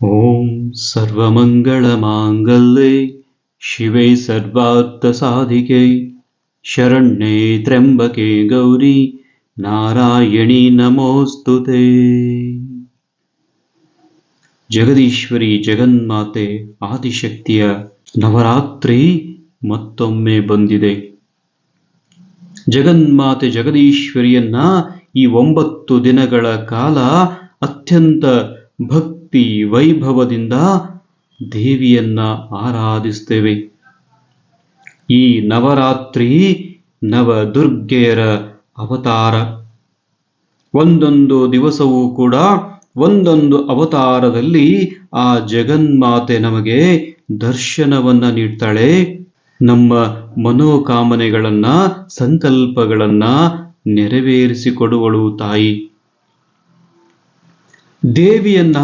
ॐ सर्वमङ्गलमाङ्गल्ये शिवे सर्वार्थसाधिके शरण्ये त्र्यम्बके गौरी ನಾರಾಯಣಿ ನಮೋಸ್ತುತೆ ಜಗದೀಶ್ವರಿ ಜಗನ್ಮಾತೆ ಆದಿಶಕ್ತಿಯ ನವರಾತ್ರಿ ಮತ್ತೊಮ್ಮೆ ಬಂದಿದೆ ಜಗನ್ಮಾತೆ ಜಗದೀಶ್ವರಿಯನ್ನ ಈ ಒಂಬತ್ತು ದಿನಗಳ ಕಾಲ ಅತ್ಯಂತ ಭಕ್ತಿ ವೈಭವದಿಂದ ದೇವಿಯನ್ನ ಆರಾಧಿಸ್ತೇವೆ. ಈ ನವರಾತ್ರಿ ನವದುರ್ಗೆಯರ ಅವತಾರ. ಒಂದೊಂದು ದಿವಸವೂ ಕೂಡ ಒಂದೊಂದು ಅವತಾರದಲ್ಲಿ ಆ ಜಗನ್ಮಾತೆ ನಮಗೆ ದರ್ಶನವನ್ನ ನೀಡ್ತಾಳೆ. ನಮ್ಮ ಮನೋಕಾಮನೆಗಳನ್ನ, ಸಂಕಲ್ಪಗಳನ್ನ ನೆರವೇರಿಸಿಕೊಡುವಳು ತಾಯಿ. ದೇವಿಯನ್ನ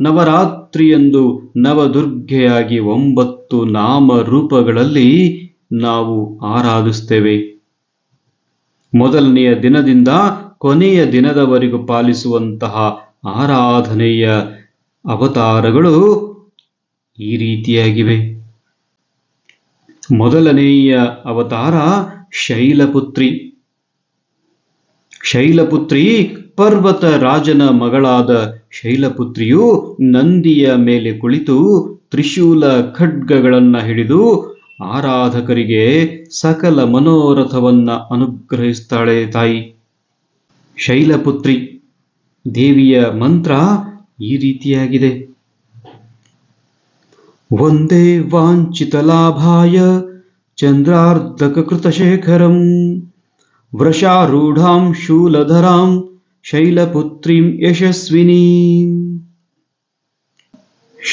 ನವರಾತ್ರಿಯಂದು ನವದುರ್ಗೆಯಾಗಿ ಒಂಬತ್ತು ನಾಮ ರೂಪಗಳಲ್ಲಿ ನಾವು ಆರಾಧಿಸ್ತೇವೆ. ಮೊದಲನೆಯ ದಿನದಿಂದ ಕೊನೆಯ ದಿನದವರೆಗೂ ಪಾಲಿಸುವಂತಹ ಆರಾಧನೆಯ ಅವತಾರಗಳು ಈ ರೀತಿಯಾಗಿವೆ. ಮೊದಲನೆಯ ಅವತಾರ ಶೈಲಪುತ್ರಿ. ಶೈಲಪುತ್ರಿ ಪರ್ವತ ರಾಜನ ಮಗಳಾದ ಶೈಲಪುತ್ರಿಯು ನಂದಿಯ ಮೇಲೆ ಕುಳಿತು ತ್ರಿಶೂಲ ಖಡ್ಗಗಳನ್ನ ಹಿಡಿದು ಆರಾಧಕರಿಗೆ ಸಕಲ ಮನೋರಥವನ್ನ ಅನುಗ್ರಹಿಸ್ತಾಳೆ ತಾಯಿ. ಶೈಲಪುತ್ರಿ, ದೇವಿಯ ಮಂತ್ರ ಈ ರೀತಿಯಾಗಿದೆ. ಒಂದೇ ವಾಂಚಿತ ಲಾಭಾಯ ಚಂದ್ರಾರ್ಧಕ ಕೃತಶೇಖರಂ ವೃಷಾರೂಢಾಂ ಶೂಲಧರಾಂ ಶೈಲಪುತ್ರೀಂ ಯಶಸ್ವಿನಿ.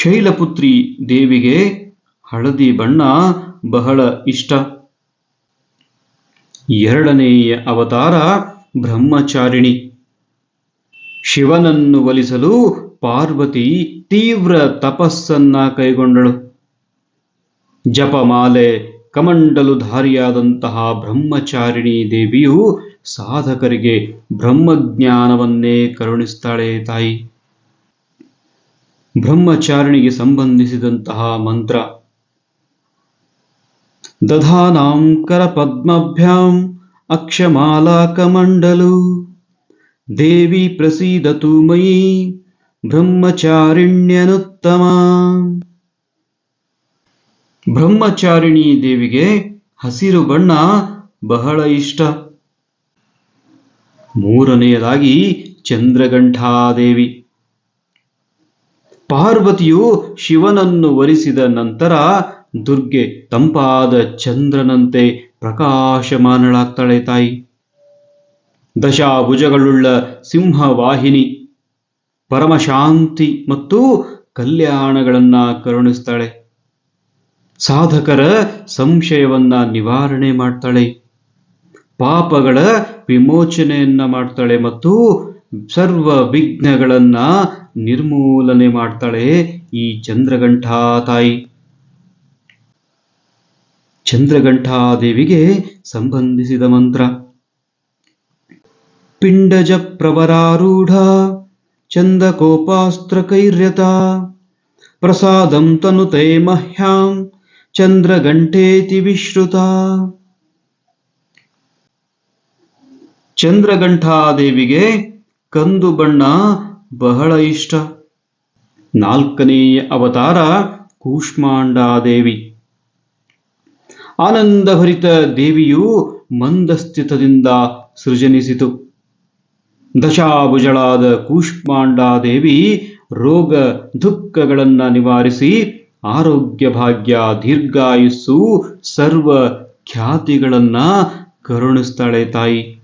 ಶೈಲಪುತ್ರಿ ದೇವಿಗೆ ಹಳದಿ ಬಣ್ಣ ಬಹಳ ಇಷ್ಟ. ಎರಡನೆಯ ಅವತಾರ ಬ್ರಹ್ಮಚಾರಿಣಿ. ಶಿವನನ್ನು ಒಲಿಸಲು ಪಾರ್ವತಿ ತೀವ್ರ ತಪಸ್ಸನ್ನ ಕೈಗೊಂಡಳು. ಜಪಮಾಲೆ ಕಮಂಡಲುಧಾರಿಯಾದಂತಹ ಬ್ರಹ್ಮಚಾರಿಣಿ ದೇವಿಯು ಸಾಧಕರಿಗೆ ಬ್ರಹ್ಮಜ್ಞಾನವನ್ನೇ ಕರುಣಿಸ್ತಾಳೆ ತಾಯಿ. ಬ್ರಹ್ಮಚಾರಿಣಿಗೆ ಸಂಬಂಧಿಸಿದಂತಹ ಮಂತ್ರ. ದಧಾನಾಂಕರ ಕರಪದ್ಮಭ್ಯಾಂ ಅಕ್ಷಮಾಲಾಕಮಂಡಲು. ದೇವಿ ಪ್ರಸೀದತು ಮಯಿ ಬ್ರಹ್ಮಚಾರಿಣ್ಯನುತ್ತಮ. ಬ್ರಹ್ಮಚಾರಿಣಿ ದೇವಿಗೆ ಹಸಿರು ಬಣ್ಣ ಬಹಳ ಇಷ್ಟ. ಮೂರನೆಯದಾಗಿ ಚಂದ್ರಗಂಠಾದೇವಿ. ಪಾರ್ವತಿಯು ಶಿವನನ್ನು ವರಿಸಿದ ನಂತರ ದುರ್ಗೆ ತಂಪಾದ ಚಂದ್ರನಂತೆ ಪ್ರಕಾಶಮಾನಳಾಗ್ತಾಳೆ ತಾಯಿ. ದಶಾಭುಜಗಳುಳ್ಳ ಸಿಂಹವಾಹಿನಿ, ಪರಮಶಾಂತಿ ಮತ್ತು ಕಲ್ಯಾಣಗಳನ್ನ ಕರುಣಿಸ್ತಾಳೆ. ಸಾಧಕರ ಸಂಶಯವನ್ನ ನಿವಾರಣೆ ಮಾಡ್ತಾಳೆ. ಪಾಪಗಳ ವಿಮೋಚನೆಯನ್ನ ಮಾಡ್ತಾಳೆ ಮತ್ತು ಸರ್ವ ವಿಘ್ನಗಳನ್ನ ನಿರ್ಮೂಲನೆ ಮಾಡ್ತಾಳೆ ಈ ಚಂದ್ರಗಂಠಾ ತಾಯಿ. ಚಂದ್ರಗಂಠಾದೇವಿಗೆ ಸಂಬಂಧಿಸಿದ ಮಂತ್ರ. ಪಿಂಡಜ ಪ್ರವರಾರೂಢ ಚಂದಕೋಪಾಸ್ತ್ರಕೈರ್ಯತ ಪ್ರಸಾದಂ ತನುತೆ ಮಹ್ಯಾಂ ಚಂದ್ರಗಂಠೇತಿ ವಿಶ್ರುತ. ಚಂದ್ರಗಂಠಾದೇವಿಗೆ ಕಂದು ಬಣ್ಣ ಬಹಳ ಇಷ್ಟ. ನಾಲ್ಕನೆಯ ಅವತಾರ ಕೂಷ್ಮಾಂಡಾದೇವಿ. ಆನಂದಭರಿತ ದೇವಿಯು ಮಂದಸ್ಥಿತದಿಂದ ಸೃಜನಿಸಿತು. ದಶಾಭುಜಳಾದ ಕೂಷ್ಮಾಂಡಾದೇವಿ ರೋಗ ದುಃಖಗಳನ್ನ ನಿವಾರಿಸಿ ಆರೋಗ್ಯ ಭಾಗ್ಯ ದೀರ್ಘಾಯುಸ್ಸು ಸರ್ವ ಖ್ಯಾತಿಗಳನ್ನ ಕರುಣಿಸ್ತಾಳೆ ತಾಯಿ.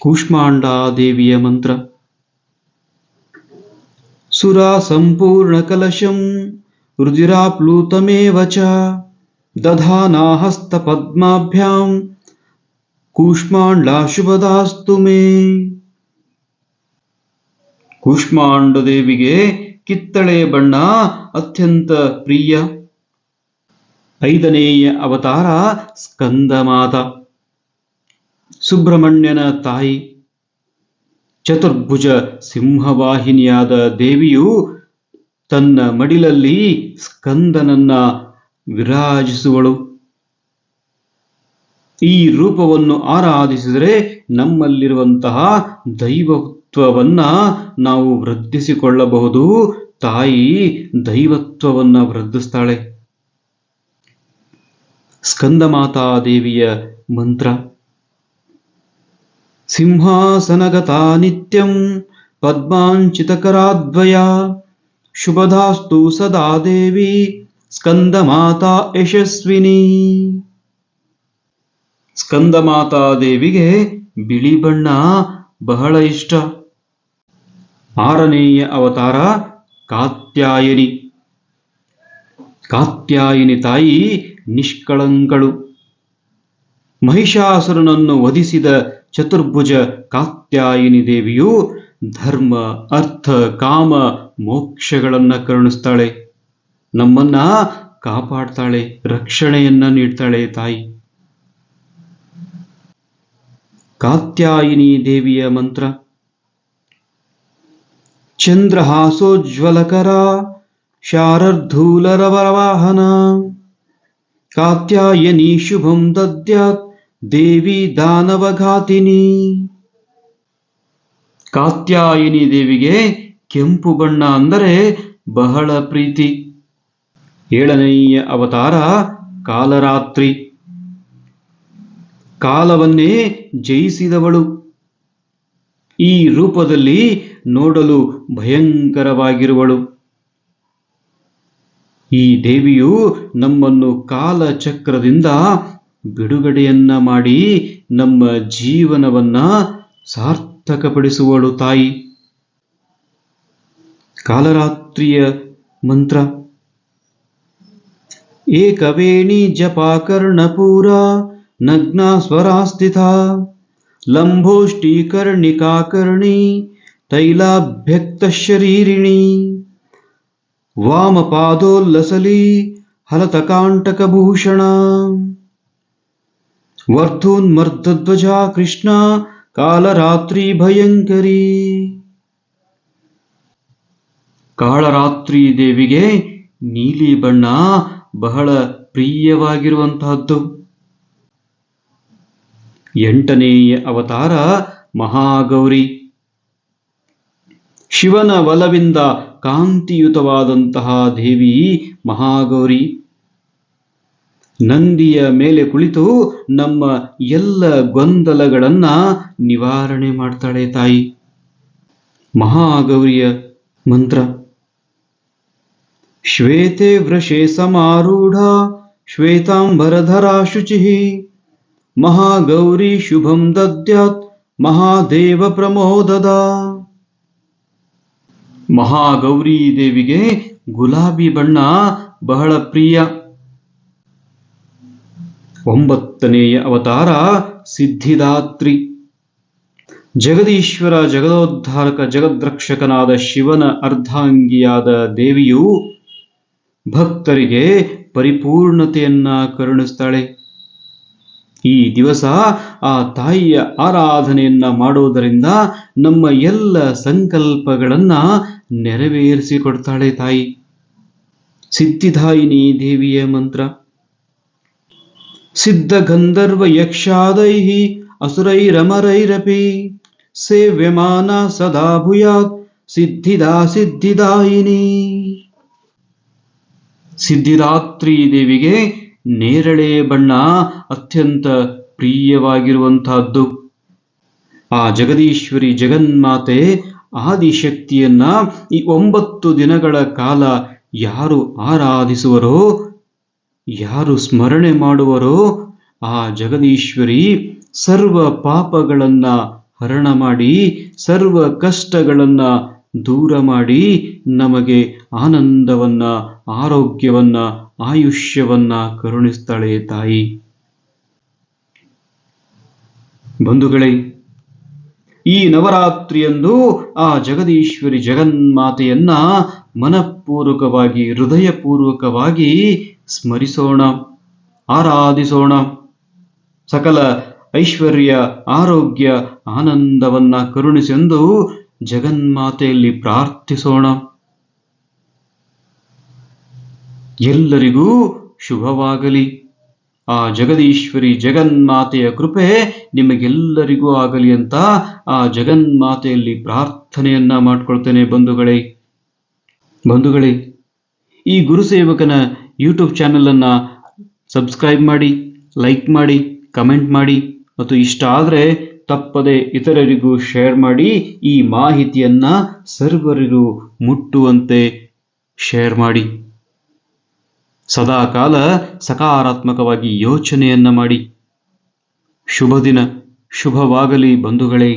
ಕೂಷ್ಮಾಂಡಾದೇವಿಯ ಮಂತ್ರ ಸುರಾ ಸಂಪೂರ್ಣ ಕಲಶಂ ರುದಿರಾಪ್ಲೂತಮೇವ ಚ ದಧಾನಾ ಹಸ್ತಪದ್ಮಾಭ್ಯಾಂ ಕೂಷ್ಮಾಂಡ ಶುಭದಾಸ್ತು ಮೇ ಕೂಷ್ಮಾಂಡ ದೇವಿಗೆ ಕಿತ್ತಳೆ ಬಣ್ಣ ಅತ್ಯಂತ ಪ್ರಿಯ ಐದನೆಯ ಅವತಾರ ಸ್ಕಂದಮಾತ ಸುಬ್ರಹ್ಮಣ್ಯನ ತಾಯಿ. ಚತುರ್ಭುಜ ಸಿಂಹವಾಹಿನಿಯಾದ ದೇವಿಯು ತನ್ನ ಮಡಿಲಲ್ಲಿ ಸ್ಕಂದನನ್ನ ವಿರಾಜಿಸುವಳು. ಈ ರೂಪವನ್ನು ಆರಾಧಿಸಿದರೆ ನಮ್ಮಲ್ಲಿರುವಂತಹ ದೈವತ್ವವನ್ನ ನಾವು ವೃದ್ಧಿಸಿಕೊಳ್ಳಬಹುದು. ತಾಯಿ ದೈವತ್ವವನ್ನ ವೃದ್ಧಿಸ್ತಾಳೆ. ಸ್ಕಂದಮಾತಾ ದೇವಿಯ ಮಂತ್ರ. ಸಿಂಹಾಸನಗತಾ ನಿತ್ಯಂ ಪದ್ಮಾಂಚಿತಕರಾದ್ವಯ. ಶುಭದಾಸ್ತು ಸದಾ ದೇವಿ, ಸ್ಕಂದಮಾತಾ ಯಶಸ್ವಿನಿ. ಸ್ಕಂದಮಾತಾ ದೇವಿಗೆ ಬಿಳಿ ಬಣ್ಣ ಬಹಳ ಇಷ್ಟ. ಆರನೆಯ ಅವತಾರ ಕಾತ್ಯಾಯನಿ. ಕಾತ್ಯಾಯಿನಿ ತಾಯಿ ನಿಷ್ಕಳಂಕಳು. ಮಹಿಷಾಸುರನನ್ನು ವಧಿಸಿದ ಚತುರ್ಭುಜ ಕಾತ್ಯಾಯಿನಿ ದೇವಿಯು ಧರ್ಮ, ಅರ್ಥ, ಕಾಮ, ಮೋಕ್ಷಗಳನ್ನ ಕರುಣಿಸ್ತಾಳೆ. ನಮ್ಮನ್ನ ಕಾಪಾಡ್ತಾಳೆ, ರಕ್ಷಣೆಯನ್ನ ನೀಡ್ತಾಳೆ ತಾಯಿ. ಕಾತ್ಯಾಯಿನಿ ದೇವಿಯ ಮಂತ್ರ. ಚಂದ್ರಹಾಸೋಜ್ವಲಕರ, ಶಾರರ್ಧೂಲರವರವಾಹನ. ಕಾತ್ಯಾಯನಿ ಶುಭಂ ದದ್ಯಾತ್. ದೇವಿ ದಾನವಘಾತಿನಿ. ಕಾತ್ಯಾಯಿನಿ ದೇವಿಗೆ ಕೆಂಪು ಬಣ್ಣ ಅಂದರೆ ಬಹಳ ಪ್ರೀತಿ. ಏಳನೆಯ ಅವತಾರ ಕಾಲರಾತ್ರಿ. ಕಾಲವನ್ನೇ ಜಯಿಸಿದವಳು. ಈ ರೂಪದಲ್ಲಿ ನೋಡಲು ಭಯಂಕರವಾಗಿರುವಳು. ಈ ದೇವಿಯು ನಮ್ಮನ್ನು ಕಾಲಚಕ್ರದಿಂದ ಬಿಡುಗಡೆಯನ್ನ ಮಾಡಿ ನಮ್ಮ ಜೀವನವನ್ನ ಸಾರ್ಥಕಪಡಿಸುವಳು ತಾಯಿ. ಕಾಲರಾತ್ರಿಯ ಮಂತ್ರ. ಏಕವೇಣಿ ಜಪಾಕರ್ಣಪೂರ ನಗ್ನ ಸ್ವರಾಸ್ಥಿತ ಲಂಬೋಷ್ಠೀಕರ್ಣಿಕಾಕರ್ಣಿ ತೈಲಾಭ್ಯಕ್ತ ಶರೀರಿಣಿ ವಾಮಪಾದೋಲ್ಲಸಲಿ ಹಲತಕಾಂಟಕಭೂಷಣ ವರ್ಧೋನ್ಮರ್ದಧ್ವಜಾ ಕೃಷ್ಣ ಕಾಲರಾತ್ರಿ ಭಯಂಕರಿ ಕಾಳರಾತ್ರಿ ದೇವಿಗೆ ನೀಲಿ ಬಣ್ಣ ಬಹಳ ಪ್ರಿಯವಾಗಿರುವಂತಹದ್ದು. ಎಂಟನೆಯ ಅವತಾರ ಮಹಾಗೌರಿ. ಶಿವನ ವಲವಿಂದ ಕಾಂತಿಯುತವಾದಂತಹ ದೇವಿ ಮಹಾಗೌರಿ. ನಂದಿಯ ಮೇಲೆ ಕುಳಿತು ನಮ್ಮ ಎಲ್ಲ ಗೊಂದಲಗಳನ್ನ ನಿವಾರಣೆ ಮಾಡ್ತಾಳೆ ತಾಯಿ. ಮಹಾಗೌರಿಯ ಮಂತ್ರ. ಶ್ವೇತೆ ವೃಷೆ ಸಮಾರೂಢ ಶ್ವೇತಾಂಬರಧರಾ ಶುಚಿ ಮಹಾಗೌರಿ ಶುಭಂ ದದ್ಯಾತ್, ಮಹಾದೇವ ಪ್ರಮೋದದ. ಮಹಾಗೌರಿ ದೇವಿಗೆ ಗುಲಾಬಿ ಬಣ್ಣ ಬಹಳ ಪ್ರಿಯ. ಒಂಬತ್ತನೆಯ ಅವತಾರ ಸಿದ್ಧಿದಾತ್ರಿ. ಜಗದೀಶ್ವರ ಜಗದೋದ್ಧಾರಕ ಜಗದ್ರಕ್ಷಕನಾದ ಶಿವನ ಅರ್ಧಾಂಗಿಯಾದ ದೇವಿಯು ಭಕ್ತರಿಗೆ ಪರಿಪೂರ್ಣತೆಯನ್ನ ಕರುಣಿಸ್ತಾಳೆ. ಈ ದಿವಸ ಆ ತಾಯಿಯ ಆರಾಧನೆಯನ್ನ ಮಾಡುವುದರಿಂದ ನಮ್ಮ ಎಲ್ಲ ಸಂಕಲ್ಪಗಳನ್ನ ನೆರವೇರಿಸಿಕೊಡ್ತಾಳೆ ತಾಯಿ. ಸಿದ್ಧಿದಾಯಿನಿ ದೇವಿಯ ಮಂತ್ರ. ಸಿದ್ಧ ಗಂಧರ್ವ ಯಕ್ಷಾದೈ ಅಸುರೈರಮರೈರಪಿ ಸೇವ್ಯಮಾನ ಸದಾ ಭೂಯಾತ್ ಸಿದ್ಧಿದಾ ಸಿದ್ಧಿದಾಯಿನಿ ಸಿದ್ಧಿದಾತ್ರಿ ದೇವಿಗೆ ನೇರಳೆ ಬಣ್ಣ ಅತ್ಯಂತ ಪ್ರಿಯವಾಗಿರುವಂತಹದ್ದು ಆ ಜಗದೀಶ್ವರಿ ಜಗನ್ಮಾತೆ ಆದಿಶಕ್ತಿಯನ್ನ ಈ ಒಂಬತ್ತು ದಿನಗಳ ಕಾಲ ಯಾರು ಆರಾಧಿಸುವರೋ ಯಾರು ಸ್ಮರಣೆ ಮಾಡುವರೋ ಆ ಜಗದೀಶ್ವರಿ ಸರ್ವ ಪಾಪಗಳನ್ನ ಹರಣ ಮಾಡಿ, ಸರ್ವ ಕಷ್ಟಗಳನ್ನ ದೂರ ಮಾಡಿ ನಮಗೆ ಆನಂದವನ್ನ, ಆರೋಗ್ಯವನ್ನ, ಆಯುಷ್ಯವನ್ನ ಕರುಣಿಸ್ತಾಳೆ ತಾಯಿ. ಬಂಧುಗಳೇ, ಈ ನವರಾತ್ರಿಯಂದು ಆ ಜಗದೀಶ್ವರಿ ಜಗನ್ಮಾತೆಯನ್ನ ಮನಪೂರ್ವಕವಾಗಿ, ಹೃದಯಪೂರ್ವಕವಾಗಿ ಸ್ಮರಿಸೋಣ, ಆರಾಧಿಸೋಣ. ಸಕಲ ಐಶ್ವರ್ಯ, ಆರೋಗ್ಯ, ಆನಂದವನ್ನ ಕರುಣಿಸೆಂದು ಜಗನ್ಮಾತೆಯಲ್ಲಿ ಪ್ರಾರ್ಥಿಸೋಣ. ಎಲ್ಲರಿಗೂ ಶುಭವಾಗಲಿ. ಆ ಜಗದೀಶ್ವರಿ ಜಗನ್ಮಾತೆಯ ಕೃಪೆ ನಿಮಗೆಲ್ಲರಿಗೂ ಆಗಲಿ ಅಂತ ಆ ಜಗನ್ಮಾತೆಯಲ್ಲಿ ಪ್ರಾರ್ಥನೆಯನ್ನ ಮಾಡ್ಕೊಳ್ತೇನೆ ಬಂಧುಗಳೇ. ಬಂಧುಗಳೇ, ಈ ಗುರುಸೇವಕನ ಯೂಟ್ಯೂಬ್ ಚಾನಲನ್ನು ಸಬ್ಸ್ಕ್ರೈಬ್ ಮಾಡಿ ಲೈಕ್ ಮಾಡಿ ಕಮೆಂಟ್ ಮಾಡಿ ಮತ್ತು ಇಷ್ಟ ಆದರೆ ತಪ್ಪದೆ ಇತರರಿಗೂ ಶೇರ್ ಮಾಡಿ ಈ ಮಾಹಿತಿಯನ್ನು ಸರ್ವರಿಗೂ ಮುಟ್ಟುವಂತೆ ಶೇರ್ ಮಾಡಿ. ಸದಾಕಾಲ ಸಕಾರಾತ್ಮಕವಾಗಿ ಯೋಚನೆಯನ್ನು ಮಾಡಿ. ಶುಭ ದಿನ ಶುಭವಾಗಲಿ ಬಂಧುಗಳೇ.